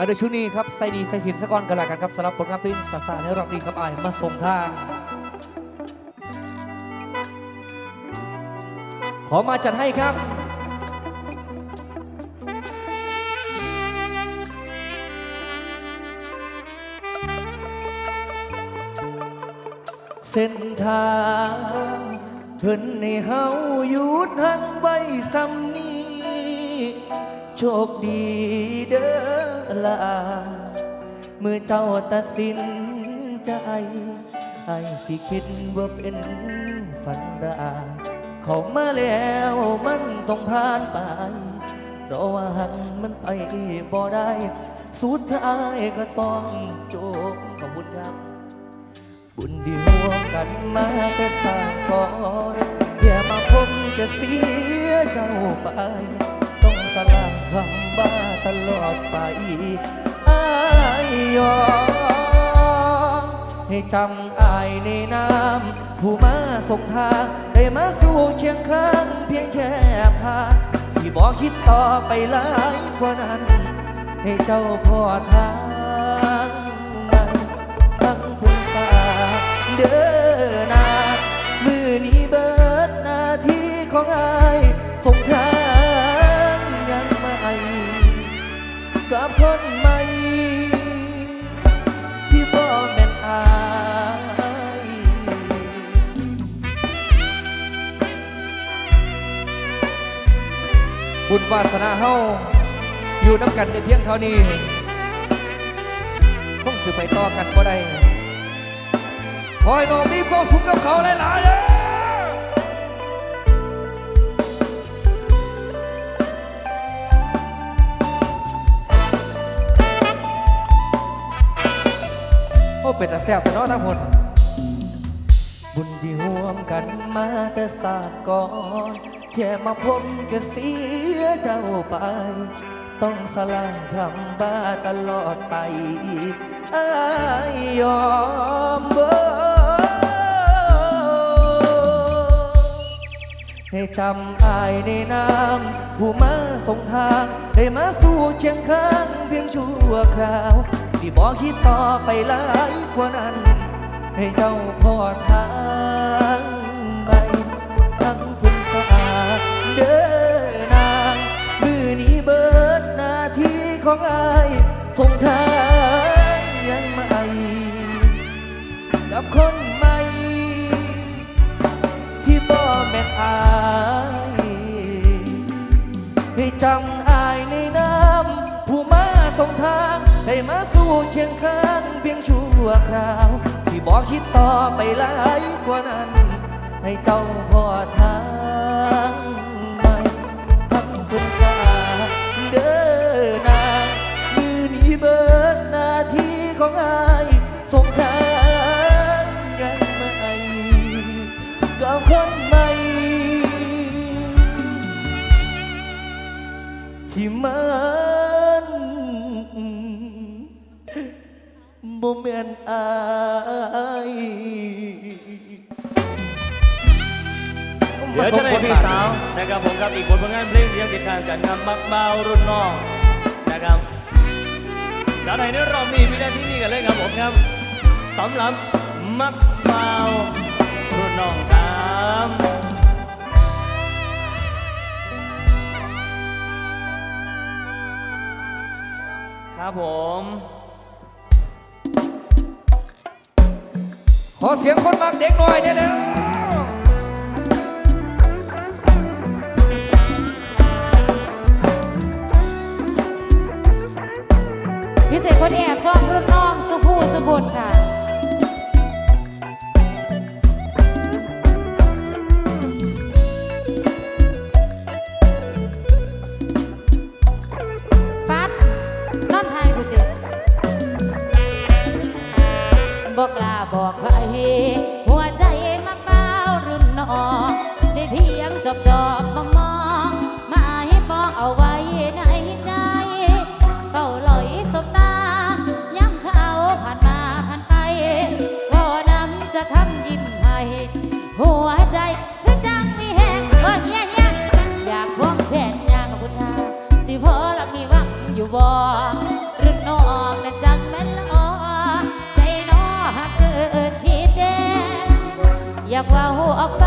เอาเดี๋ยวชุดนี้ครับใส่ดีใส่สินสะก้อนกันละกันครับสำหรับผลงานเพลงสาสาในรอบนี้ครับไอ้ายมาส่งทาง ขอมาจัดให้ครับเส้นทางเพิ่นในเฮาหยุดหักไว้ซ้ำนี้ โชคดีเด้อลาเมื่อเจ้าตัดสินใจไอ้สิคิดว่าเป็นฝันร้ายเขามาแล้วมันต้องผ่านไป เพราะว่าหันมันไปบ่ได้ สุดท้ายก็ต้องจบขอบคุณครับบุญที่ห่วงกันมาแต่สางก่อนอย่ามาพบจะเสียเจ้าไป ดไปอายยอมให้จำอายในน้ำผู้มาส่งทางได้มาสู่เคียงข้างเพียงแค่ผ่านสิบอกคิดต่อไปหลายกว่านั้น ให้เจ้าพอทางใหม่ตั้งพุนสาเด้อนามือนี้เบิดนาทีของอาย กับคนใหม่ที่บ่แม่นอายบุญวาสนาเฮาอยู่น้ำกันในเพียงเท่านี้ต้องสืบไปต่อกันก็ได้คอยน้องมีความสุขกับเขาหลายๆเลย อ้เป็นต่แซ่บแต่น้อทั้งหมดบุญที่ห่วมกันมาแต่ศาสตร์ก่อนแค่มาพบก็เสียเจ้าไป ต้องสละคำบ้าตลอดไปอายยอมเบิดให้จำอายในน้ำผู้มาส่งทาง ได้มาสู่เคียงข้างเพียงชั่วคราว สิบอกคิดต่อไปหลายกว่านั้น ให้เจ้าพอทางไปทั้งคุณสะอาดเด้อนางมือนี้เบิดหน้าที่ของอายสงทางยังไม่กับคนใหม่ ที่บ่แม่นอายให้จำอายในน้ำผู้มาสงทาง ได้มาสู่เคียงข้างเพียงชั่วคราวสิบอกคิดต่อไปหลายกว่านั้น ให้เจ้าพ่อทางใหม่ทั้งเป็นสาเด้อนางมือนี้เบิดหน้าที่ของอายส่งทางยังไม่กับคนใหม่ที่มัน แม่นอายเดี๋ยวจะได้พี่สาวนะครับผมกับอีกบทผลงานเพลงที่ยังติดตามกันครับมักเบารุ่นน้องนะครับสาวไหนในรอบนี้มีหน้ที่นี่กันเลยครับผมครับสำหรับมักเบารุ่นน้องครับครับผม อเสียงคนมักเด็กหน่อยได้แล้วพิเศษคนแอบชอบรุ่นน้องสุภูสุบุญค่ะปัดนอนไห้บุตรบอกลาบอก บจอบมองมองมาให้ฟองเอาไว้ในใจเฝ้าลอยสบตาย้ำเขาผ่านมาผ่านไป พอน้ำจะทำยิ้มให้หัวใจคือจังมีแหงเออเคยเงี้ยอยากพวงแขนยางบุณนาสิพอละมีวังอยู่บ่รือนองนั่จังแม่นละอใจนอหักเกิดคิเด้อยากว่าหูออกไป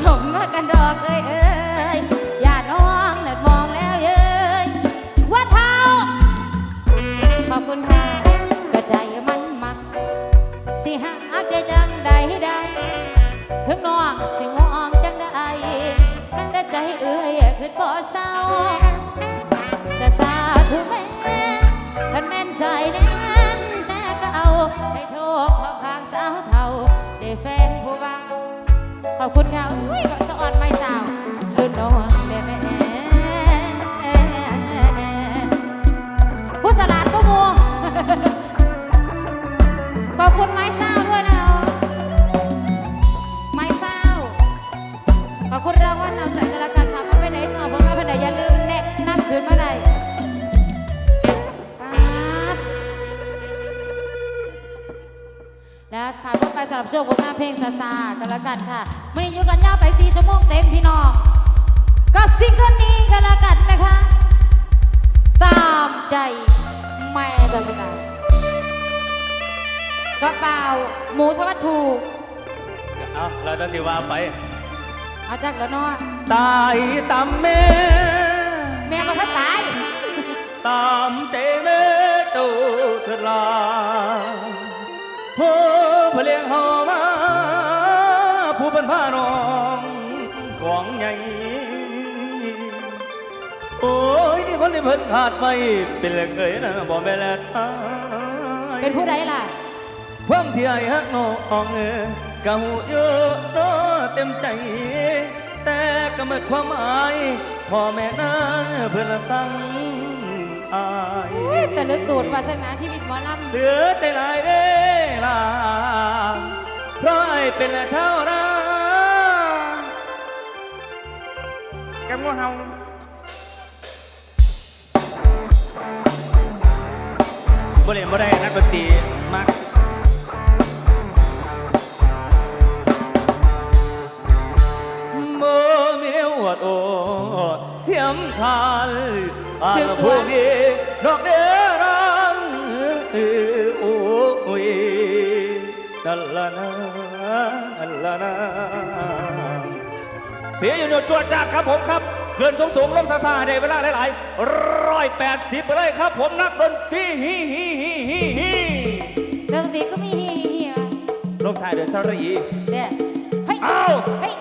สมมากันดอกเอ้ยเอ้ยญาติน้องเนิดมองแล้วเอ้ยว่าเท่าขอบคุณค่ะกระใจมันมัก สิหาแกจังใดได้ถึงน้องสิมองจังได้แต่ใจเอ้ยคือบ่เศร้าแต่สาธุแม่คันแม่นใส่แน่นแต่ก็เอาให้โชคขอข้างสาวเท่าได้แฟน อบคุณค่ะอุ้ยขอสะออนไม่สาวรุ่นน้องแม่แม่ผู้สลาดก็มัวขอบคุณไม้เศร้าด้วยนะไม้เศร้าขอบคุณรางวัลนำใจกันละกันค่ะไม่ไปไหนชอบผมไม่ไปไหนอย่าลืมแนะนำคืนเมาได้ป๊าดแล้วผ่านพ้นไปสำหรับช่วงผลงานเพลงซาซากันละกันค่ะ วันนี้อยู่กันยาวไป4ชั่วโมงเต็มพี่น้อง กับซิงเกิลนี้กันละกันนะคะ ตามใจแม่ตะกนกระเป๋าหมูทวัตถุเอาเราจะสิว่าไปเอาจากแล้วเนาะตายตามแม่ แม่ก็ทัดตายตามใจแม่เจ้าเถิดลาโอ้พเลียงเฮามาผู้ เป็นผ้าน้องกองใหญ่ โอ้ยนี่คนที่เพิ่นขาดไปเป็นเลยเคยนะบอกแม่แล้วทาย เป็นผู้ใดล่ะ ความที่ไอ้ฮักน้องเออก็หูเยอะเนาะเต็มใจ แต่ก็หมดความหมายพ่อแม่นางเพื่อนละสั่งอายแต่ลึกตูดวาสนาชีวิตหมอลเหลือใจหลายเด้ล่ะเพราะไอ้เป็นละชาวนา กันว่าเฮาบ่เล่นบ่ได้นักดนตรีมัก mơ miếu ọt ồ thiếm than à là phù đi đọc đế răng ôi la la la la la เสียอยู่ในจวดจัดครับผมครับ เกินสูงสูงลมซาซาได้เวลาหลายๆร้อยแปดสิบไปเลยครับ ผมนักดนตรีฮีฮีฮีฮีฮีดนตรีก็มีฮีฮีฮียลงท้ายเดินสรีเด้เฮ้ยอ้าเฮ้ย